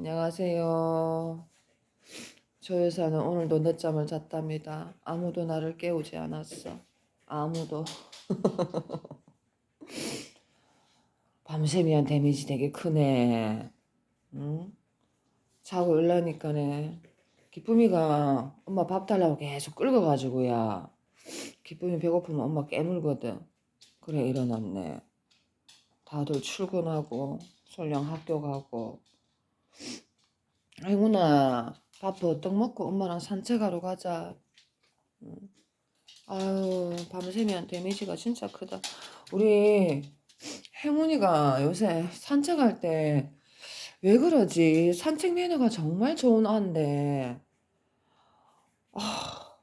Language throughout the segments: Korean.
안녕하세요. 저 여사는 오늘도 늦잠을 잤답니다. 아무도 나를 깨우지 않았어. 아무도. 밤새면 데미지 되게 크네. 응? 자고 일라니까네. 기쁨이가 엄마 밥 달라고 계속 끌어가지고 야. 기쁨이 배고프면 엄마 깨물거든. 그래 일어났네. 다들 출근하고 설령 학교 가고. 아이구나 밥 버떡 먹고 엄마랑 산책하러 가자. 응. 아유 밤새면 데미지가 진짜 크다. 우리 행운이가 요새 산책할 때 왜 그러지? 산책 매너가 정말 좋은 아인데 아,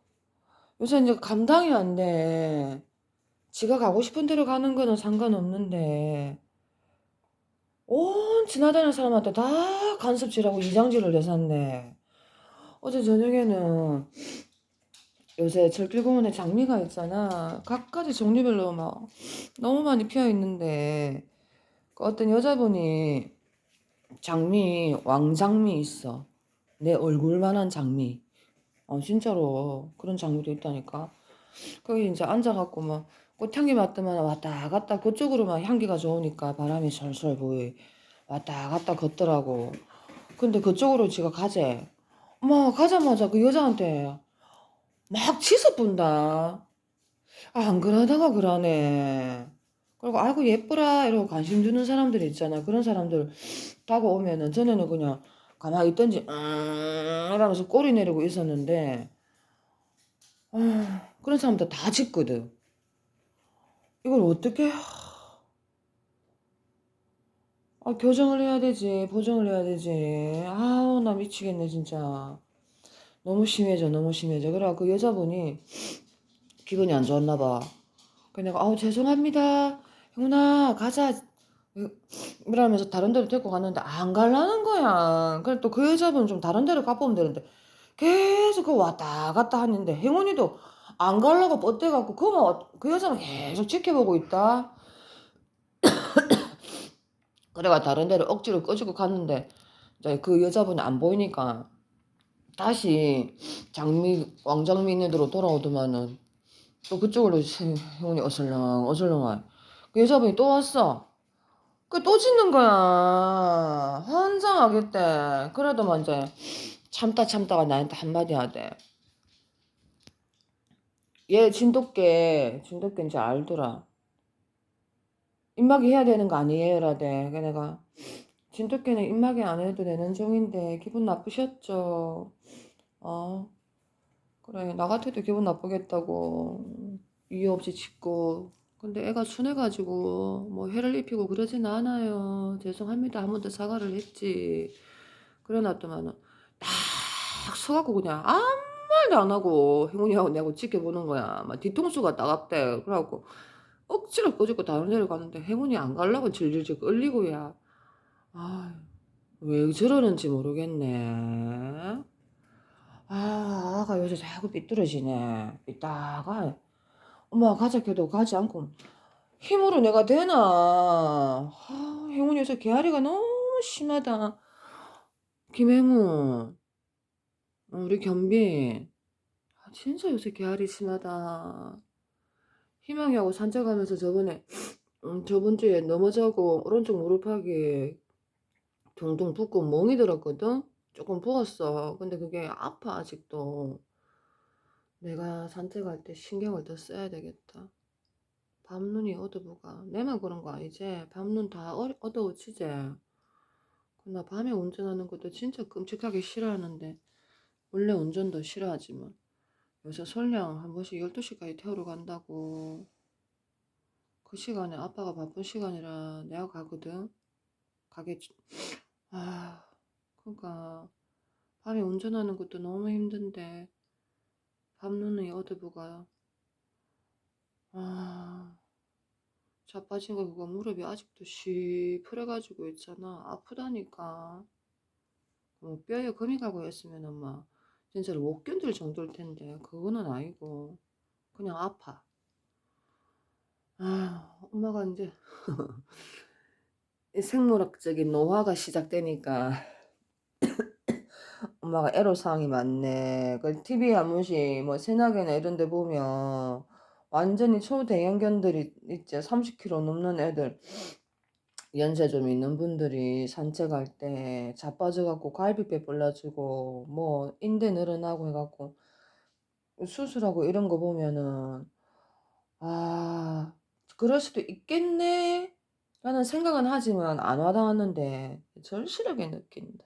요새 이제 감당이 안 돼. 지가 가고 싶은 데로 가는 거는 상관없는데 온 지나다니는 사람한테 다 간섭질하고 이장질을 내샀네. 어제 저녁에는 요새 절길공원에 장미가 있잖아. 각가지 종류별로 막 너무 많이 피어 있는데 그 어떤 여자분이 장미 왕장미 있어. 내 얼굴만한 장미. 어 진짜로 그런 장미도 있다니까. 거기 이제 앉아갖고 막 꽃향기 맡으면 왔다 갔다 그쪽으로만 향기가 좋으니까 바람이 솔솔 보이 왔다 갔다 걷더라고. 근데 그쪽으로 지가 가재. 막 가자마자 그 여자한테 막 치솟분다. 아, 안 그러다가 그러네. 그리고 아이고 예쁘라 이러고 관심 주는 사람들 있잖아. 그런 사람들 다가오면은 전에는 그냥 가만히 있던지 음 이러면서 꼬리 내리고 있었는데 아, 그런 사람들 다 짖거든. 이걸 어떻게 아, 교정을 해야 되지, 보정을 해야 되지. 아우, 나 미치겠네, 진짜. 너무 심해져, 너무 심해져. 그래, 그 여자분이 기분이 안 좋았나 봐. 내가, 아우, 죄송합니다. 형훈아, 가자. 이러면서 다른 데로 데리고 갔는데 안 갈라는 거야. 그래, 또 그 여자분은 좀 다른 데로 가보면 되는데 계속 그 왔다 갔다 하는데 행운이도 안 가려고 뻗대갖고 그만 그 여자는 계속 지켜보고 있다. 그래가 다른 데를 억지로 꺼주고 갔는데 그 여자분이 안 보이니까 다시 장미 왕장미 있는 데로 돌아오더만은 또 그쪽으로 형이 어슬렁 어슬렁 그 여자분이 또 왔어. 그 또 짖는 거야. 환장하겠대. 그래도 이제 참다 참다가 나한테 한마디 하대 얘 진돗개 진돗개 이제 알더라 입마개 해야 되는 거 아니에요? 라대. 그 내가 진돗개는 입마개 안 해도 되는 종인데 기분 나쁘셨죠? 어 그래 나 같아도 기분 나쁘겠다고 이유 없이 짖고 근데 애가 순해가지고 뭐 해를 입히고 그러진 않아요 죄송합니다 더 사과를 했지 그래 놨더만은 딱 서갖고 그냥 아무 말도 안 하고 행운이하고 내고 지켜보는 거야 막 뒤통수가 따갑대 그래갖고 억지로 꼬집고 다른 데를 가는데 행운이 안 가려고 질질질 끌리고 야. 아, 왜 저러는지 모르겠네. 아, 아가 요새 자꾸 삐뚤어지네. 이따가 엄마 가자 해도 가지 않고 힘으로 내가 되나? 아, 행운이 요새 개아리가 너무 심하다. 김행운, 우리 견빈. 아, 진짜 요새 개아리 심하다. 희망이하고 산책하면서 저번에 음, 저번 주에 넘어져고 오른쪽 무릎하기 둥둥 붓고 멍이 들었거든. 조금 부었어. 근데 그게 아파 아직도. 내가 산책할 때 신경을 더 써야 되겠다. 밤눈이 어두부가 내만 그런 거 아니지? 밤눈 다 어, 어두워지지? 나 밤에 운전하는 것도 진짜 끔찍하게 싫어하는데 원래 운전도 싫어하지만 요새 설령 한 번씩 12시까지 태우러 간다고. 그 시간에 아빠가 바쁜 시간이라 내가 가거든. 가게, 아, 그니까, 밤에 운전하는 것도 너무 힘든데, 밤눈이 어두부가, 아, 자빠진 거 그거 무릎이 아직도 시풀해가지고 있잖아. 아프다니까. 뭐 뼈에 금이 가고 했으면 엄마. 진짜로 못 견딜 정도일 텐데 그거는 아니고 그냥 아파. 아, 엄마가 이제 생물학적인 노화가 시작되니까 엄마가 애로사항이 많네. 그 TV 한 번씩 뭐 새나게나 이런 데 보면 완전히 초대형견들이 있지. 30kg 넘는 애들. 연세 좀 있는 분들이 산책할 때 자빠져갖고 갈비뼈 불러주고 뭐 인대 늘어나고 해갖고 수술하고 이런 거 보면은 아 그럴 수도 있겠네 라는 생각은 하지만 안 와닿았는데 절실하게 느낀다.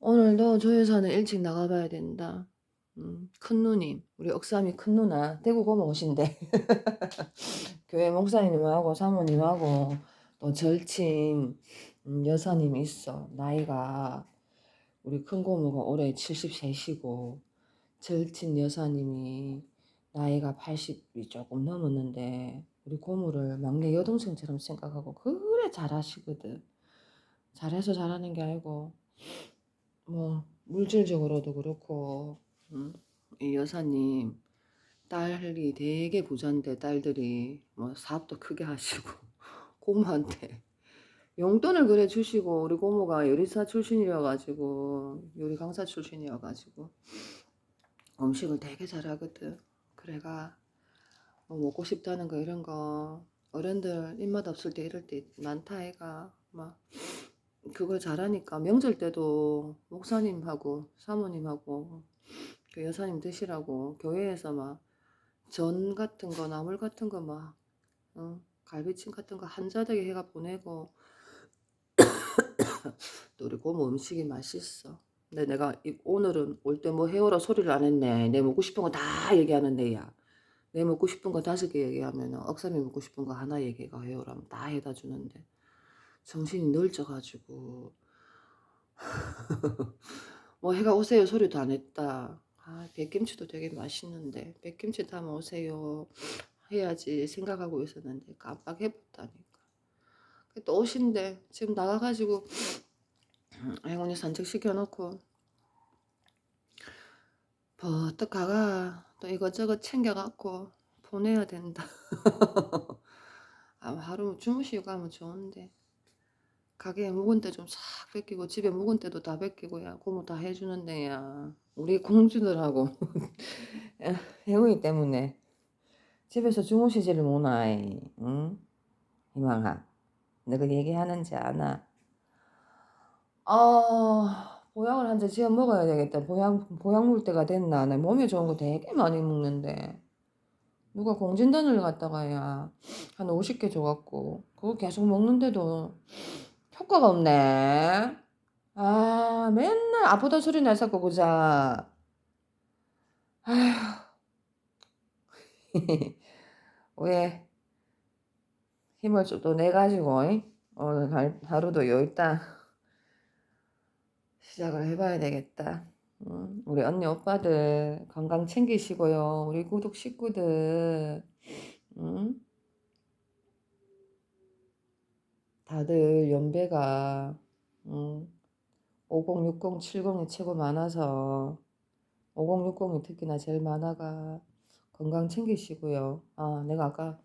오늘도 저 여사는 일찍 나가봐야 된다. 음, 큰 누님, 우리 억삼이 큰 누나, 대구 고모 오신대. 교회 목사님하고 사모님하고 또 절친 음, 여사님이 있어. 나이가 우리 큰 고모가 올해 73시고 절친 여사님이 나이가 80이 조금 넘었는데 우리 고모를 막내 여동생처럼 생각하고 그래 잘하시거든. 잘해서 잘하는 게 아니고 뭐 물질적으로도 그렇고 음, 이 여사님 딸이 되게 부자인데 딸들이 뭐 사업도 크게 하시고 고모한테 용돈을 그래 주시고 우리 고모가 요리사 출신이어가지고 요리 강사 출신이어가지고 음식을 되게 잘하거든. 그래가 뭐 먹고 싶다는 거 이런 거 어른들 입맛 없을 때 이럴 때 많다 애가 막 그걸 잘하니까 명절 때도 목사님하고 사모님하고 그 여사님 드시라고 교회에서 막 전 같은 거 나물 같은 거막 어, 갈비찜 같은 거 한자되게 해가 보내고 또 우리 고모 음식이 맛있어. 근데 내가 이- 오늘은 올 때 뭐 해오라 소리를 안 했네. 내 먹고 싶은 거 다 얘기하는데 야. 내 먹고 싶은 거 다섯 개 얘기하면 억삼이 먹고 싶은 거 하나 얘기가 해오라면 다 해다 주는데 정신이 널쩍가지고 뭐 해가 오세요 소리도 안 했다. 아 백김치도 되게 맛있는데 백김치 담아 오세요 해야지 생각하고 있었는데 깜빡해버렸다니까. 또 오신대 지금 나가가지고 행운이 산책 시켜놓고 버뜩 가가 또 이것저것 챙겨갖고 보내야 된다. 아, 하루 주무시고 가면 좋은데 가게에 묵은 때 좀 싹 뺏기고 집에 묵은 때도 다 뺏기고 야 고모 다 해주는데 야 우리 공주들하고 행운이 때문에 집에서 주무시지를 못하이 응? 희망아 너가 얘기하는지 아나 아 보약을 한 잔 지어 먹어야 되겠다 보약 보약 물 때가 됐나 내 몸에 좋은 거 되게 많이 먹는데 누가 공진단을 갖다가 야 한 50개 줘갖고 그거 계속 먹는데도 효과가 없네. 아 맨날 아프다 소리 날사고 보자. 아휴 왜 힘을 좀또 내가지고 이? 오늘 할- 하루도 여있다 시작을 해봐야 되겠다. 음, 우리 언니 오빠들 건강 챙기시고요. 우리 구독 식구들 음? 다들 연배가 음, 50, 60, 70이 최고 많아서 50, 60이 특히나 제일 많아가 건강 챙기시고요. 아, 내가 아까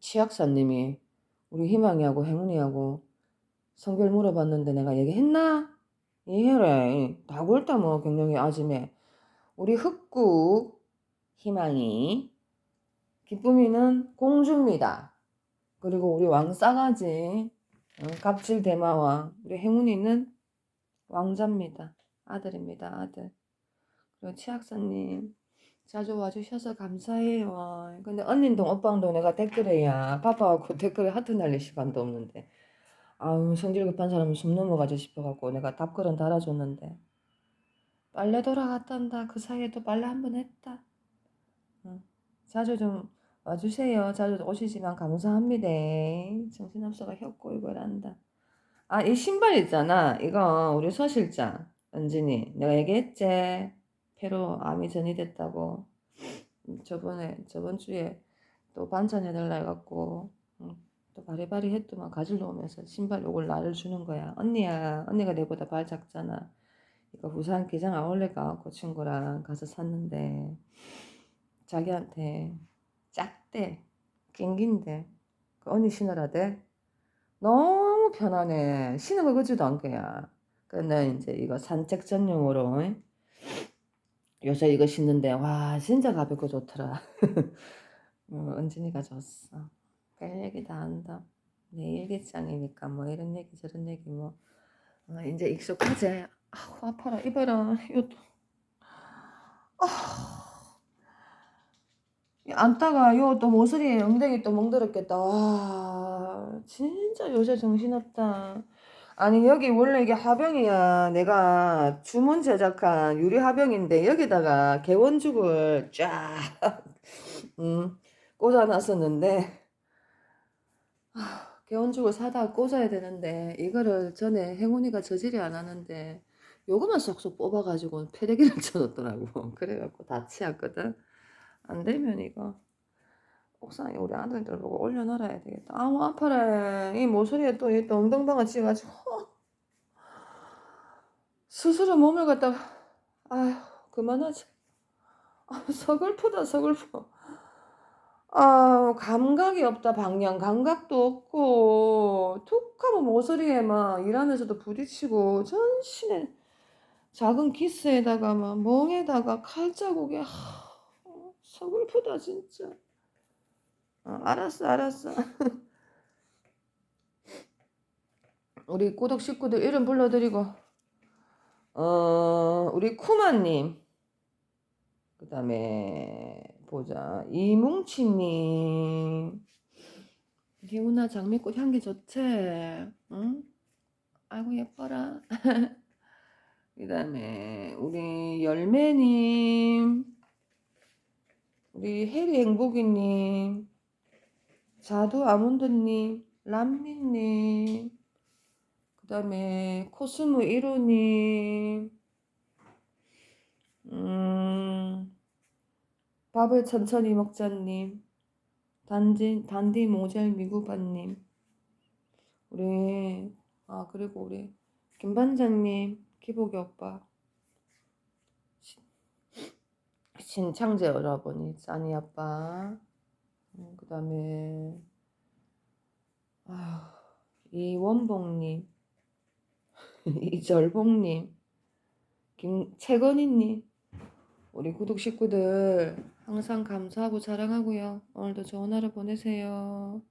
치약사님이 우리 희망이하고 행운이하고 성별 물어봤는데 내가 얘기했나? 얘기해래. 다 굵다 뭐 경영이 아침에 우리 흑구 희망이 기쁨이는 공주입니다. 그리고 우리 왕싸가지 어, 갑질 대마왕 우리 행운이는 왕자입니다. 아들입니다. 아들. 그리고 치학사님 자주 와주셔서 감사해요. 근데 언니동 오빠도 내가 댓글에야 바빠갖고 댓글에 하트 날릴 시간도 없는데 아우 성질 급한 사람은 숨 넘어가지 싶어갖고 내가 답글은 달아줬는데 빨래 돌아갔단다. 그 사이에도 빨래 한 번 했다. 응. 자주 좀 와주세요. 자주 오시지만 감사합니다. 정신없어가 혀 꼬이고 난다. 아, 이 신발 있잖아. 이거 우리 서 실장, 은진이. 내가 얘기했지. 폐로 암이 전이됐다고. 음, 저번에, 저번 주에 또 반찬 해달라 해갖고, 음, 또 바리바리 했더만 가지러 오면서 신발 요걸 나를 주는 거야. 언니야, 언니가 내보다 발 작잖아. 이거 부산 기장 아울렛 가갖고 친구랑 가서 샀는데, 자기한테 작대, 낑긴데, 그 언니 신으라대. 너무 편하네. 신은 거 그지도 않게야. 그 그는 이제 이거 산책 전용으로 응? 요새 이거 신는데 와 진짜 가볍고 좋더라. 어, 은진이가 줬어. 별 얘기 다 한다. 내 일기장이니까 뭐 이런 얘기 저런 얘기 뭐 어, 이제 익숙하지. 아우 아파라 이봐라 이것도 아, 안다가 요 또 모서리에 엉덩이 또 멍들었겠다. 와 진짜 요새 정신없다. 아니 여기 원래 이게 화병이야. 내가 주문 제작한 유리 화병인데 여기다가 개원죽을 쫙 음, 꽂아놨었는데 아, 개원죽을 사다 꽂아야 되는데 이거를 전에 행운이가 저질이 안 하는데 요거만 쏙쏙 뽑아가지고 패대기를 쳐놓더라고. 그래갖고 다 치웠거든. 안 되면 이거 옥상에 우리 아들들 보고 올려놔야 되겠다. 아우 아파라. 이 모서리에 또이또 엉덩방아 찌가지고 스스로 몸을 갖다가 아휴 그만하자. 아, 서글프다 서글퍼. 아 감각이 없다 방향 감각도 없고 툭하면 모서리에 막 일하면서도 부딪히고 전신에 작은 기스에다가 막 멍에다가 칼자국에 하, 서글프다 진짜. 어, 알았어, 알았어. 우리 구독 식구들 이름 불러드리고, 어, 우리 쿠마님, 그 다음에, 보자, 이뭉치님, 개운아 장미꽃 향기 좋지? 응? 아이고, 예뻐라. 그 다음에, 우리 열매님, 우리 해리 행복이님, 자두 아몬드님, 람미님, 그 다음에 코스모 1호님, 음, 밥을 천천히 먹자님, 단지, 단디 모젤 미구바님, 우리, 아, 그리고 우리 김반장님, 기복이 오빠, 신창재 여러분이, 짠이 아빠, 그 다음에, 이원봉님, 이절봉님, 김, 최건희님, 우리 구독 식구들 항상 감사하고 사랑하고요. 오늘도 좋은 하루 보내세요.